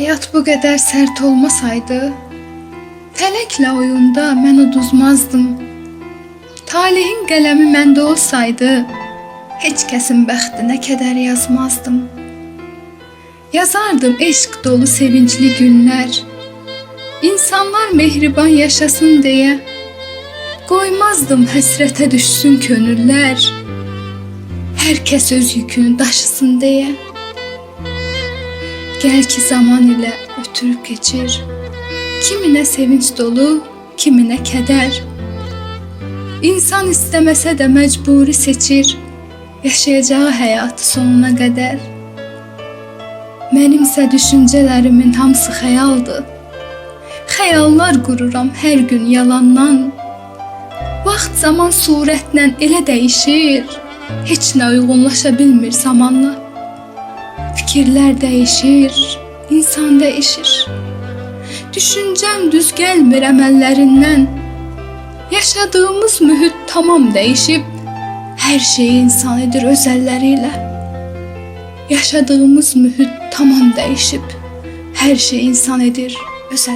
Həyat bu qədər sərt olmasaydı, Fələklə oyunda mən uduzmazdım. Talehin qələmi məndə olsaydı, heç kəsin bəxtinə kədər yazmazdım. Yazardım eşq dolu sevincli günlər. İnsanlar mehriban yaşasın deyə qoymazdım həsrətə düşsün könüllər. Hər kəs öz yükünü daşısın deyə. Gəl ki zaman ilə ötürüb keçir. Kiminə sevinç dolu, kiminə kədər. İnsan istəməsə də məcburi seçir yaşayacağı həyatı sonuna qədər. Mənimsə düşüncələrimin hamısı xəyaldır. Xəyallar qururam hər gün yalandan. Vaxt zaman surətlə elə dəyişir, heç nə uyğunlaşa bilmir zamanla. Fikirlər dəyişir, insan dəyişir. Düşüncəm düz gəlmir əməllərindən. Yaşadığımız mühit tamam dəyişib. Hər şey insan edir öz. Yaşadığımız mühit tamam dəyişib. Hər şey insan edir öz.